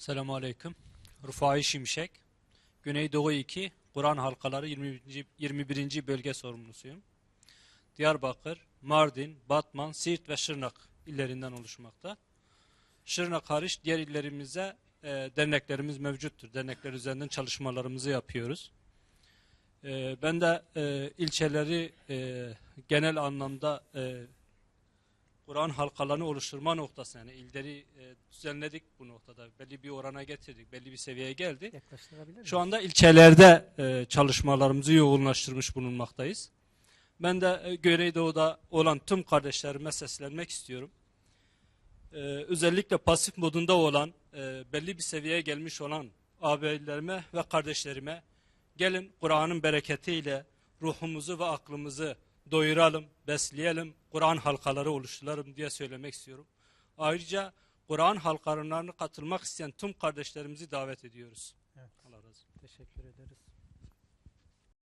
Selamun Aleyküm. Rufai Şimşek. Güneydoğu 2 Kur'an halkaları 21. 21. bölge sorumlusuyum. Diyarbakır, Mardin, Batman, Siirt ve Şırnak illerinden oluşmakta. Şırnak hariç diğer illerimize e, derneklerimiz mevcuttur. Dernekler üzerinden çalışmalarımızı yapıyoruz. E, ben de e, ilçeleri e, genel anlamda e, Kur'an halkalarını oluşturma noktası yani illeri e, düzenledik bu noktada. Belli bir orana getirdik, belli bir seviyeye geldi. Şu anda ilçelerde e, çalışmalarımızı yoğunlaştırmış bulunmaktayız. Ben de e, Güneydoğu'da olan tüm kardeşlerime seslenmek istiyorum. E, özellikle pasif modunda olan, e, belli bir seviyeye gelmiş olan ağabeylerime ve kardeşlerime gelin Kur'an'ın bereketiyle ruhumuzu ve aklımızı doyuralım, besleyelim, Kur'an halkaları oluşturalım diye söylemek istiyorum. Ayrıca Kur'an halkalarına katılmak isteyen tüm kardeşlerimizi davet ediyoruz. Evet. Allah razı olsun. Teşekkür ederiz.